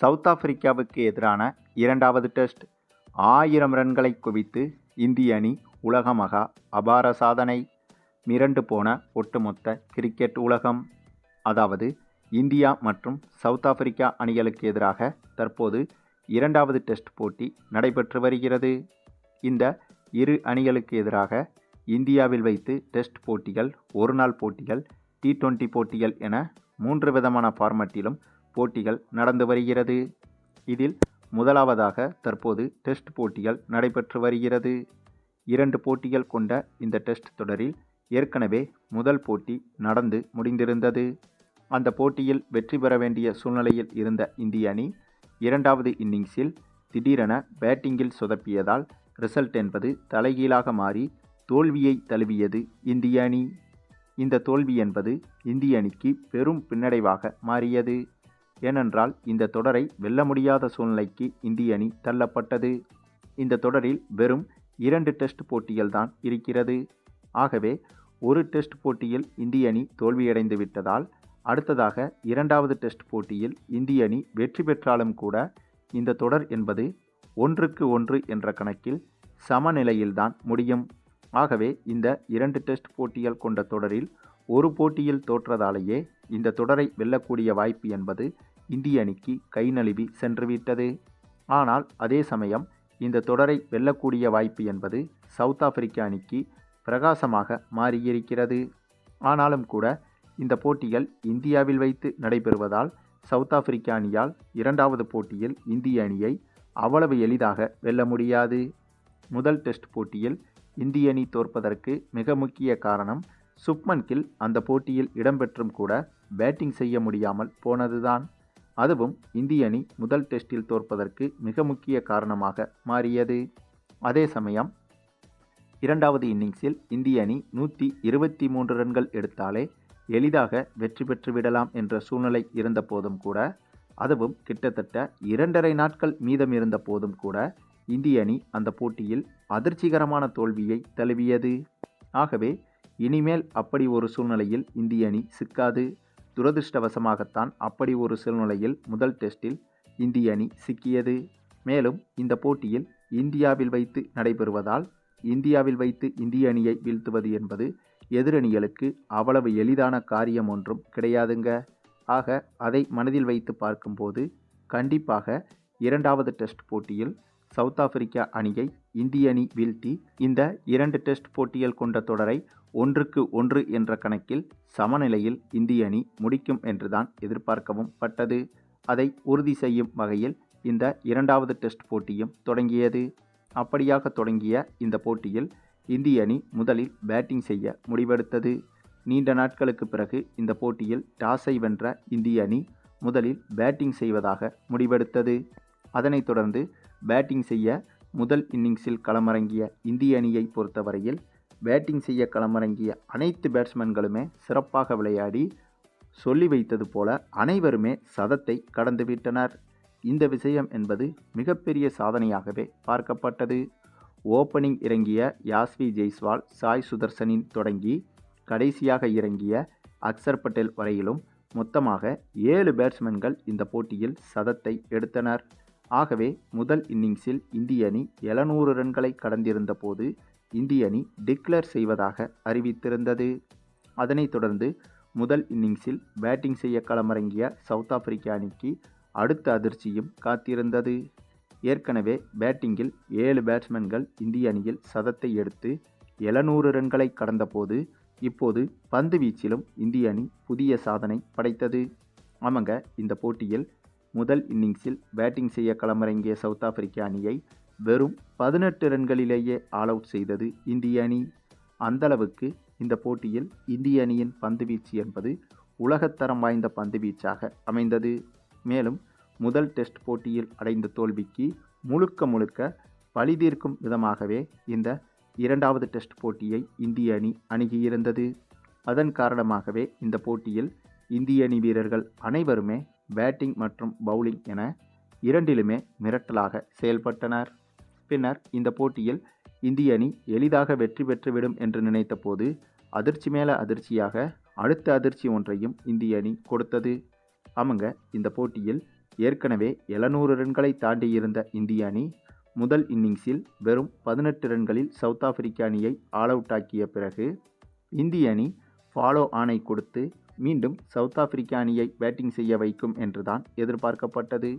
South ஆப்பிரிக்காவுக்கு எதிரான இரண்டாவது test. ஆயிரம் ரன்களை குவித்து இந்திய அணி உலக மகா அபார சாதனை. மிரண்டு போன ஒட்டுமொத்த கிரிக்கெட் உலகம். அதாவது இந்தியா மற்றும் சவுத் ஆப்பிரிக்கா அணிகளுக்கு எதிராக தற்போது இரண்டாவது டெஸ்ட் போட்டி நடைபெற்று வருகிறது. இந்த இரு அணிகளுக்கு எதிராக இந்தியாவில் வைத்து டெஸ்ட் போட்டிகள் ஒருநாள் போட்டிகள் டி டுவெண்ட்டி போட்டிகள் என மூன்று விதமான ஃபார்மட்டிலும் போட்டிகள் நடந்து வருகிறது. இதில் முதலாவதாக தற்போது டெஸ்ட் போட்டிகள் நடைபெற்று வருகிறது. இரண்டு போட்டிகள் கொண்ட இந்த டெஸ்ட் தொடரில் ஏற்கனவே முதல் போட்டி நடந்து முடிந்திருந்தது. அந்த போட்டியில் வெற்றி பெற வேண்டிய சூழ்நிலையில் இருந்த இந்திய அணி இரண்டாவது இன்னிங்ஸில் திடீரென பேட்டிங்கில் சொதப்பியதால் ரிசல்ட் என்பது தலைகீழாக மாறி தோல்வியை தழுவியது இந்திய அணி. இந்த தோல்வி என்பது இந்திய அணிக்கு பெரும் பின்னடைவாக மாறியது. ஏனென்றால் இந்த தொடரை வெல்ல முடியாத சூழ்நிலைக்கு இந்திய அணி தள்ளப்பட்டது. இந்த தொடரில் வெறும் இரண்டு டெஸ்ட் போட்டிகள் தான் இருக்கிறது. ஆகவே ஒரு டெஸ்ட் போட்டியில் இந்திய அணி தோல்வியடைந்து விட்டதால் அடுத்ததாக இரண்டாவது டெஸ்ட் போட்டியில் இந்திய அணி வெற்றி பெற்றாலும் கூட இந்த தொடர் என்பது ஒன்றுக்கு ஒன்று என்ற கணக்கில் சமநிலையில்தான் முடியும். ஆகவே இந்த இரண்டு டெஸ்ட் போட்டிகள் கொண்ட தொடரில் ஒரு போட்டியில் தோற்றதாலேயே இந்த தொடரை வெல்லக்கூடிய வாய்ப்பு என்பது இந்திய அணிக்கு கை நழுவி சென்றுவிட்டது. ஆனால் அதே சமயம் இந்த தொடரை வெல்லக்கூடிய வாய்ப்பு என்பது சவுத் ஆப்பிரிக்கா அணிக்கு பிரகாசமாக மாறியிருக்கிறது. ஆனாலும் கூட இந்த போட்டிகள் இந்தியாவில் வைத்து நடைபெறுவதால் சவுத் ஆப்பிரிக்கா அணியால் இரண்டாவது போட்டியில் இந்திய அணியை அவ்வளவு எளிதாக வெல்ல முடியாது. முதல் டெஸ்ட் போட்டியில் இந்திய அணி தோற்பதற்கு மிக முக்கிய காரணம் சுப்மன் கில் அந்த போட்டியில் இடம்பெற்றும் கூட பேட்டிங் செய்ய முடியாமல் போனதுதான். அதுவும் இந்திய அணி முதல் டெஸ்டில் தோற்பதற்கு மிக முக்கிய காரணமாக மாறியது. அதே சமயம் இரண்டாவது இன்னிங்ஸில் இந்திய அணி நூற்றி இருபத்தி மூன்று ரன்கள் எடுத்தாலே எளிதாக வெற்றி பெற்றுவிடலாம் என்ற சூழ்நிலை இருந்த போதும் கூட அதுவும் கிட்டத்தட்ட இரண்டரை நாட்கள் மீதம் இருந்த போதும் கூட இந்திய அணி அந்த போட்டியில் அதிர்ச்சிகரமான தோல்வியை தழுவியது. ஆகவே இனிமேல் அப்படி ஒரு சூழ்நிலையில் இந்திய அணி சிக்காது. துரதிருஷ்டவசமாகத்தான் அப்படி ஒரு சூழ்நிலையில் முதல் டெஸ்டில் இந்திய அணி சிக்கியது. மேலும் இந்த போட்டியில் இந்தியாவில் வைத்து நடைபெறுவதால் இந்தியாவில் வைத்து இந்திய அணியை வீழ்த்துவது என்பது எதிரணிகளுக்கு அவ்வளவு எளிதான காரியம் ஒன்றும் கிடையாதுங்க. ஆக அதை மனதில் வைத்து பார்க்கும்போது கண்டிப்பாக இரண்டாவது டெஸ்ட் போட்டியில் சவுத் ஆப்பிரிக்கா அணியை இந்திய அணி வீழ்த்தி இந்த இரண்டு டெஸ்ட் போட்டிகள் கொண்ட தொடரை ஒன்றுக்கு ஒன்று என்ற கணக்கில் சமநிலையில் இந்திய அணி முடிக்கும் என்றுதான் எதிர்பார்க்கவும் பட்டது. அதை உறுதி செய்யும் வகையில் இந்த இரண்டாவது டெஸ்ட் போட்டியும் தொடங்கியது. அப்படியாக தொடங்கிய இந்த போட்டியில் இந்திய அணி முதலில் பேட்டிங் செய்ய முடிவெடுத்தது. நீண்ட நாட்களுக்கு பிறகு இந்த போட்டியில் டாஸை வென்ற இந்திய அணி முதலில் பேட்டிங் செய்வதாக முடிவெடுத்தது. அதனைத் தொடர்ந்து பேட்டிங் செய்ய முதல் இன்னிங்ஸில் களமிறங்கிய இந்திய அணியை பொறுத்தவரையில் பேட்டிங் செய்ய களமிறங்கிய அனைத்து பேட்ஸ்மேன்களுமே சிறப்பாக விளையாடி சொல்லி வைத்தது போல அனைவருமே சதத்தை கடந்துவிட்டனர் இந்த விஷயம் என்பது மிகப்பெரிய சாதனையாகவே பார்க்கப்பட்டது. ஓப்பனிங் இறங்கிய யாஸ்வி ஜெய்ஸ்வால் சாய் சுதர்சனின் தொடங்கி கடைசியாக இறங்கிய அக்சர் பட்டேல் வரையிலும் மொத்தமாக ஏழு பேட்ஸ்மேன்கள் இந்த போட்டியில் சதத்தை எடுத்தனர். ஆகவே முதல் இன்னிங்ஸில் இந்திய அணி எழுநூறு ரன்களை கடந்திருந்த போது இந்திய அணி டிக்ளேர் செய்வதாக அறிவித்திருந்தது. அதனைத் தொடர்ந்து முதல் இன்னிங்ஸில் பேட்டிங் செய்ய களமிறங்கிய சவுத் ஆப்பிரிக்கா அணிக்கு அடுத்த அதிர்ச்சியும் காத்திருந்தது. ஏற்கனவே பேட்டிங்கில் ஏழு பேட்ஸ்மேன்கள் இந்திய அணியில் சதத்தை எடுத்து எழுநூறு ரன்களை கடந்தபோது இப்போது பந்து வீச்சிலும் இந்திய அணி புதிய சாதனை படைத்தது. ஆமாங்க இந்த போட்டியில் முதல் இன்னிங்ஸில் பேட்டிங் செய்ய களமிறங்கிய சவுத் ஆப்பிரிக்கா அணியை வெறும் பதினெட்டு ரன்களிலேயே ஆல் அவுட் செய்தது இந்திய அணி. அந்தளவுக்கு இந்த போட்டியில் இந்திய அணியின் பந்துவீச்சு என்பது உலகத்தரம் வாய்ந்த பந்துவீச்சாக அமைந்தது. மேலும் முதல் டெஸ்ட் போட்டியில் அடைந்த தோல்விக்கு முழுக்க முழுக்க பழிதீர்க்கும் விதமாகவே இந்த இரண்டாவது டெஸ்ட் போட்டியை இந்திய அணி அணுகியிருந்தது. அதன் காரணமாகவே இந்த போட்டியில் இந்திய அணி வீரர்கள் அனைவருமே பேட்டிங் மற்றும் பவுலிங் என இரண்டிலுமே மிரட்டலாக செயல்பட்டனர். பின்னர் இந்த போட்டியில் இந்திய அணி எளிதாக வெற்றி பெற்றுவிடும் என்று நினைத்தபோது அதிர்ச்சி மேல அதிர்ச்சியாக அடுத்த அதிர்ச்சி ஒன்றையும் இந்திய அணி கொடுத்தது. ஆமாங்க இந்த போட்டியில் ஏற்கனவே எழுநூறு ரன்களை தாண்டியிருந்த இந்திய அணி முதல் இன்னிங்ஸில் வெறும் பதினெட்டு ரன்களில் சவுத் ஆப்பிரிக்க அணியை ஆல் அவுட் ஆக்கிய பிறகு இந்திய அணி ஃபாலோ ஆனை கொடுத்து மீண்டும் சவுத் ஆப்பிரிக்க அணியை பேட்டிங் செய்ய வைக்கும் என்றுதான் எதிர்பார்க்கப்பட்டது.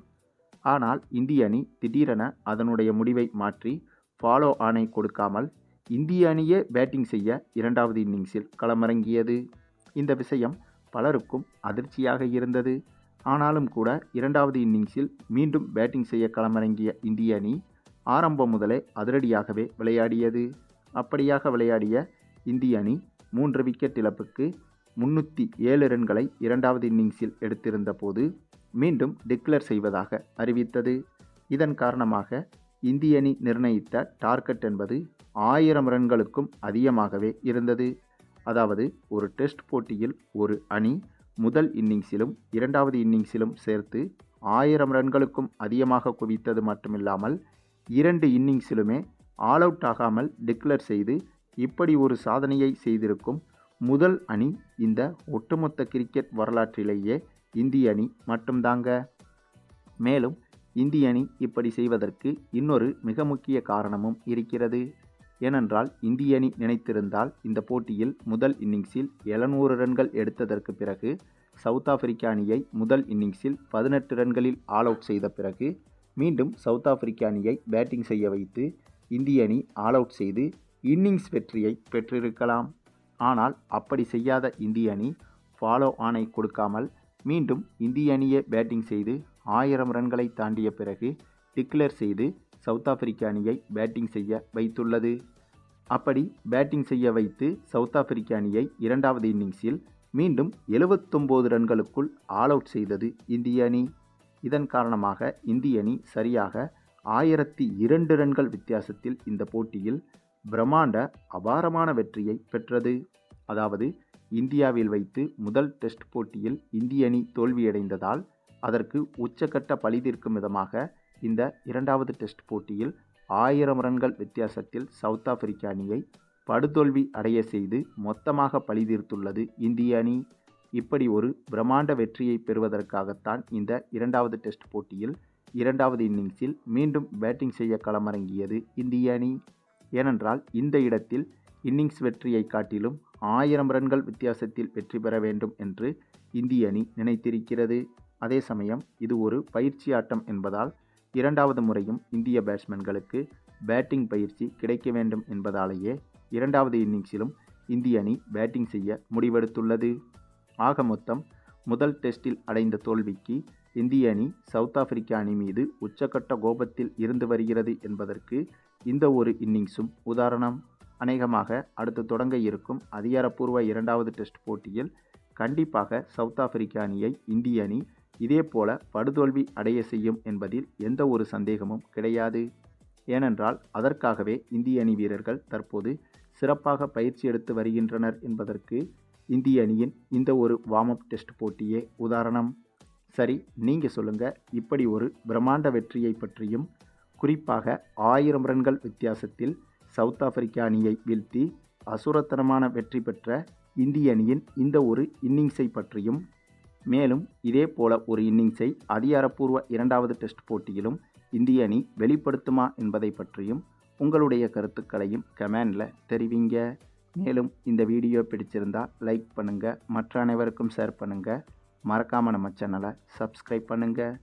ஆனால் இந்திய அணி திடீரென அதனுடைய முடிவை மாற்றி ஃபாலோ ஆணை கொடுக்காமல் இந்திய அணியே பேட்டிங் செய்ய இரண்டாவது இன்னிங்ஸில் களமிறங்கியது. இந்த விஷயம் பலருக்கும் அதிர்ச்சியாக இருந்தது. ஆனாலும் கூட இரண்டாவது இன்னிங்ஸில் மீண்டும் பேட்டிங் செய்ய களமிறங்கிய இந்திய அணி ஆரம்பம் முதலே அதிரடியாகவே விளையாடியது. அப்படியாக விளையாடிய இந்திய அணி மூன்று விக்கெட் இழப்புக்கு முன்னூற்றி ஏழு ரன்களை இரண்டாவது இன்னிங்ஸில் எடுத்திருந்த போது மீண்டும் டிக்ளேர் செய்வதாக அறிவித்தது. இதன் காரணமாக இந்திய அணி நிர்ணயித்த டார்கெட் என்பது ஆயிரம் ரன்களுக்கும் அதிகமாகவே இருந்தது. அதாவது ஒரு டெஸ்ட் போட்டியில் ஒரு அணி முதல் இன்னிங்ஸிலும் இரண்டாவது இன்னிங்ஸிலும் சேர்த்து ஆயிரம் ரன்களுக்கும் அதிகமாக குவித்தது மட்டுமில்லாமல் இரண்டு இன்னிங்ஸிலுமே ஆல் அவுட் ஆகாமல் டிக்ளேர் செய்து இப்படி ஒரு சாதனையை செய்திருக்கும் முதல் அணி இந்த ஒட்டுமொத்த கிரிக்கெட் வரலாற்றிலேயே இந்திய அணி மட்டும்தாங்க. மேலும் இந்திய அணி இப்படி செய்வதற்கு இன்னொரு மிக முக்கிய காரணமும் இருக்கிறது. ஏனென்றால் இந்திய அணி நினைத்திருந்தால் இந்த போட்டியில் முதல் இன்னிங்ஸில் எழுநூறு ரன்கள் எடுத்ததற்கு பிறகு சவுத் ஆப்பிரிக்க அணியை முதல் இன்னிங்ஸில் பதினெட்டு ரன்களில் ஆல் அவுட் செய்த பிறகு மீண்டும் சவுத் ஆப்பிரிக்க அணியை பேட்டிங் செய்ய வைத்து இந்திய அணி ஆல் அவுட் செய்து இன்னிங்ஸ் வெற்றியை பெற்றிருக்கலாம். ஆனால் அப்படி செய்யாத இந்திய அணி ஃபாலோ ஆனை கொடுக்காமல் மீண்டும் இந்திய அணியே பேட்டிங் செய்து ஆயிரம் ரன்களை தாண்டிய பிறகு டிக்ளேர் செய்து சவுத் ஆப்பிரிக்க அணியை பேட்டிங் செய்ய வைத்துள்ளது. அப்படி பேட்டிங் செய்ய வைத்து சவுத் ஆப்பிரிக்க அணியை இரண்டாவது இன்னிங்ஸில் மீண்டும் எழுபத்தொம்போது ரன்களுக்குள் ஆல் அவுட் செய்தது இந்திய அணி. இதன் காரணமாக இந்திய அணி சரியாக ஆயிரத்தி இரண்டு ரன்கள் வித்தியாசத்தில் இந்த போட்டியில் பிரம்மாண்ட அபாரமான வெற்றியை பெற்றது. அதாவது இந்தியாவில் வைத்து முதல் டெஸ்ட் போட்டியில் இந்திய அணி தோல்வியடைந்ததால் அதற்கு உச்சக்கட்ட பழி தீர்க்கும் விதமாக இந்த இரண்டாவது டெஸ்ட் போட்டியில் ஆயிரம் ரன்கள் வித்தியாசத்தில் சவுத் ஆப்பிரிக்க அணியை படுதோல்வி அடைய செய்து மொத்தமாக பழி தீர்த்துள்ளது இந்திய அணி. இப்படி ஒரு பிரம்மாண்ட வெற்றியை பெறுவதற்காகத்தான் இந்த இரண்டாவது டெஸ்ட் போட்டியில் இரண்டாவது இன்னிங்ஸில் மீண்டும் பேட்டிங் செய்ய களமிறங்கியது இந்திய அணி. ஏனென்றால் இந்த இடத்தில் இன்னிங்ஸ் வெற்றியை காட்டிலும் ஆயிரம் ரன்கள் வித்தியாசத்தில் வெற்றி பெற வேண்டும் என்று இந்திய அணி நினைத்திருக்கிறது. அதே சமயம் இது ஒரு பயிற்சி ஆட்டம் என்பதால் இரண்டாவது முறையும் இந்திய பேட்ஸ்மேன்களுக்கு பேட்டிங் பயிற்சி கிடைக்க வேண்டும் என்பதாலேயே இரண்டாவது இன்னிங்ஸிலும் இந்திய அணி பேட்டிங் செய்ய முடிவெடுத்துள்ளது. ஆக மொத்தம் முதல் டெஸ்டில் அடைந்த தோல்விக்கு இந்திய அணி சவுத் ஆப்பிரிக்க அணி மீது உச்சக்கட்ட கோபத்தில் இருந்து வருகிறது என்பதற்கு இந்த ஒரு இன்னிங்ஸும் உதாரணம் அநேகமாக அடுத்து தொடங்க இருக்கும் அதிகாரப்பூர்வ இரண்டாவது டெஸ்ட் போட்டியில் கண்டிப்பாக சவுத் ஆப்பிரிக்க அணியை இந்திய அணி இதே போல படுதோல்வி அடைய செய்யும் என்பதில் எந்த ஒரு சந்தேகமும் கிடையாது. ஏனென்றால் அதற்காகவே இந்திய அணி வீரர்கள் தற்போது சிறப்பாக பயிற்சி எடுத்து வருகின்றனர் என்பதற்கு இந்திய அணியின் இந்த ஒரு வார்ம் அப் டெஸ்ட் போட்டியே உதாரணம். சரி நீங்கள் சொல்லுங்கள் இப்படி ஒரு பிரம்மாண்ட வெற்றியை பற்றியும் குறிப்பாக ஆயிரம் ரன்கள் வித்தியாசத்தில் சவுத் ஆப்பிரிக்க அணியை வீழ்த்தி அசுரத்தனமான வெற்றி பெற்ற இந்திய அணியின் இந்த ஒரு இன்னிங்ஸை பற்றியும் மேலும் இதே போல ஒரு இன்னிங்ஸை அதிகாரப்பூர்வ இரண்டாவது டெஸ்ட் போட்டியிலும் இந்திய அணி வெளிப்படுத்துமா என்பதை பற்றியும் உங்களுடைய கருத்துக்களையும் கமெண்டில் தெரிவிங்க. மேலும் இந்த வீடியோ பிடிச்சிருந்தா லைக் பண்ணுங்கள் மற்ற அனைவருக்கும் ஷேர் பண்ணுங்கள் மறக்காமல் நம்ம சேனலை சப்ஸ்கிரைப் பண்ணுங்கள்